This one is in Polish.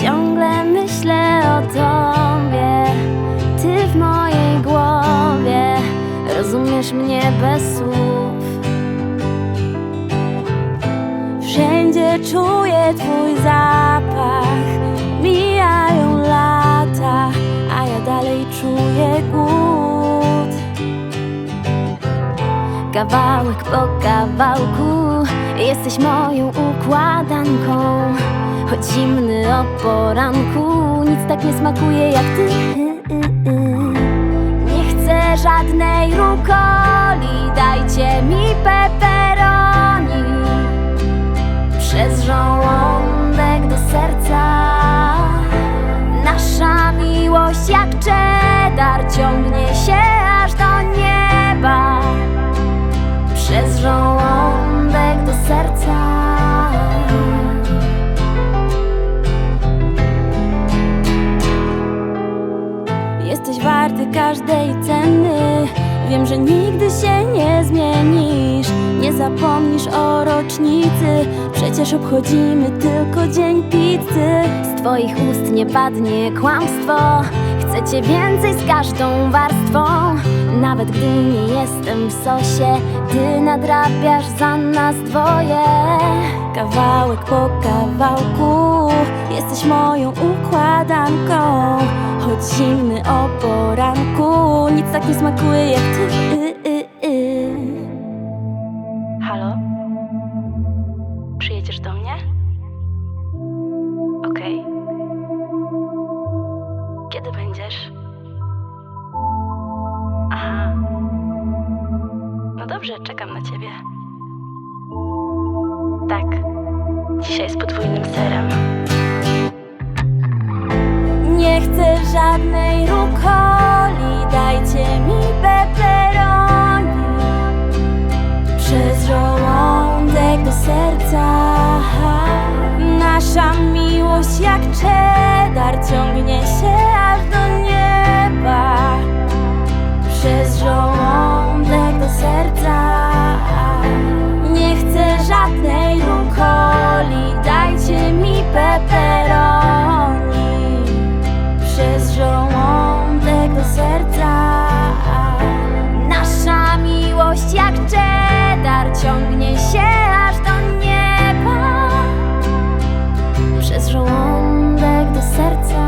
Ciągle myślę o tobie. Ty w mojej głowie. Rozumiesz mnie bez słów. Wszędzie czuję twój zapach. Mijają lata A ja dalej czuję głód. Kawałek po kawałku. Jesteś moją układanką. Zimny o poranku. Nic tak nie smakuje jak ty. Nie chcę żadnej rukoli Dajcie mi pepperoni. Przez żołądek do serca. Nasza miłość jak cheddar Ciągnie się aż do nieba. Przez żołądek do serca Jesteś warty każdej ceny. Wiem, że nigdy się nie zmienisz. Nie zapomnisz o rocznicy. Przecież obchodzimy tylko dzień pizzy. Z twoich ust nie padnie kłamstwo. Chcę cię więcej z każdą warstwą. Nawet gdy nie jestem w sosie Ty nadrabiasz za nas dwoje. Kawałek po kawałku Jesteś moją układanką Choć zimny o poranku Nic tak nie smakuje jak ty. Halo? Przyjedziesz do mnie? Okej Kiedy będziesz? Aha No dobrze, czekam na ciebie Tak Dzisiaj z podwójnym serem żadnej rukoli, dajcie mi pepperoni. Przez żołądek do serca Nasza miłość jak cheddar jak cheddar ciągnie się aż do nieba. Przez żołądek do serca